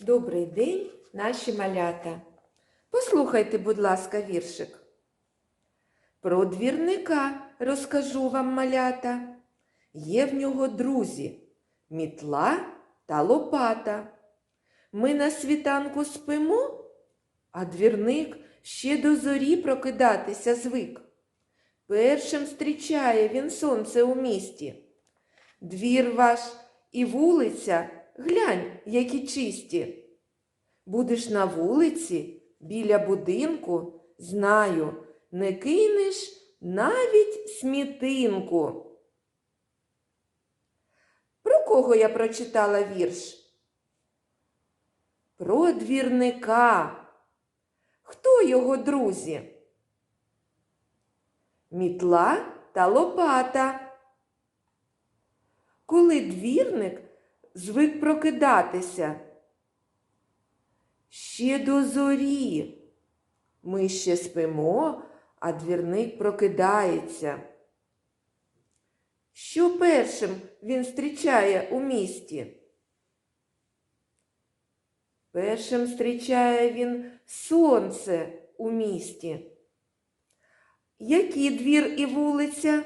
Добрий день, наші малята. Послухайте, будь ласка, віршик. Про двірника розкажу вам малята. Є в нього друзі, мітла та лопата. Ми на світанку спимо, а двірник ще до зорі прокидатися звик. Першим зустрічає він сонце у місті. Двір ваш і вулиця, глянь, які чисті. Будеш на вулиці, біля будинку, знаю, не кинеш навіть смітинку. Про кого я прочитала вірш? Про двірника. Хто його друзі? Мітла та лопата. Коли двірник звик прокидатися. Ще до зорі. Ми ще спимо, а двірник прокидається. Що першим він зустрічає у місті? Першим зустрічає він сонце у місті. Який двір і вулиця?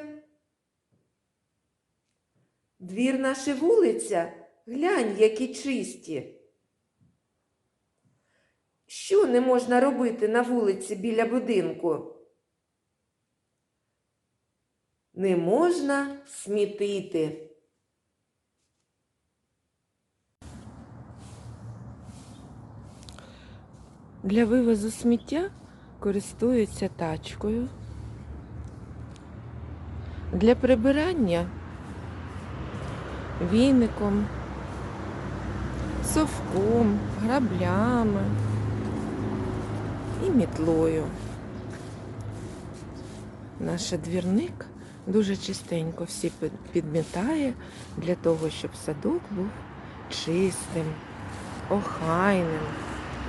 Двір наша вулиця, глянь, які чисті. Що не можна робити на вулиці біля будинку? Не можна смітити. Для вивозу сміття користуються тачкою. Для прибирання віником, совком, граблями і мітлою. Наш двірник дуже чистенько всі підмітає для того, щоб садок був чистим, охайним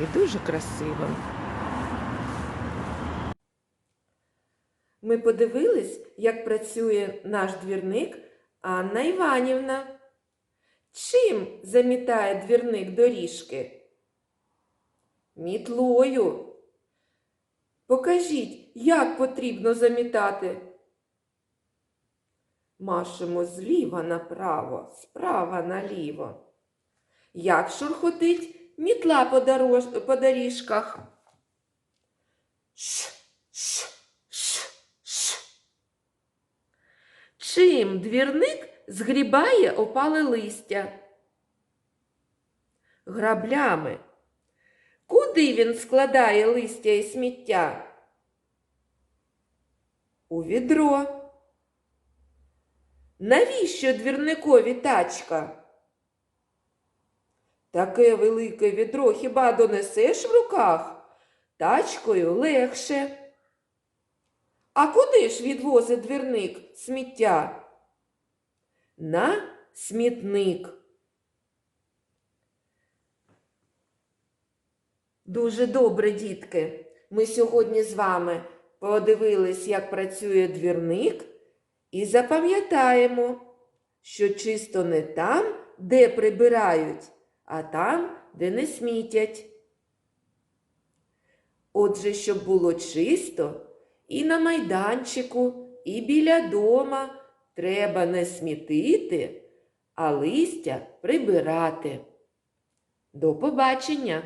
і дуже красивим. Ми подивились, як працює наш двірник Анна Іванівна. Чим замітає двірник доріжки? Мітлою. Покажіть, як потрібно замітати. Машемо зліва направо, справа наліво. Як шурхотить мітла по, дорож... по доріжках? Ш, ш, ш, ш. Чим двірник згрібає опале листя? Граблями. Куди він складає листя і сміття? У відро. Навіщо двірникові тачка? Таке велике відро хіба донесеш в руках? Тачкою легше. А куди ж відвозить двірник сміття? На смітник. Дуже добре, дітки. Ми сьогодні з вами подивились, як працює двірник, і запам'ятаємо, що чисто не там, де прибирають, а там, де не смітять. Отже, щоб було чисто, і на майданчику, і біля дома треба не смітити, а листя прибирати. До побачення!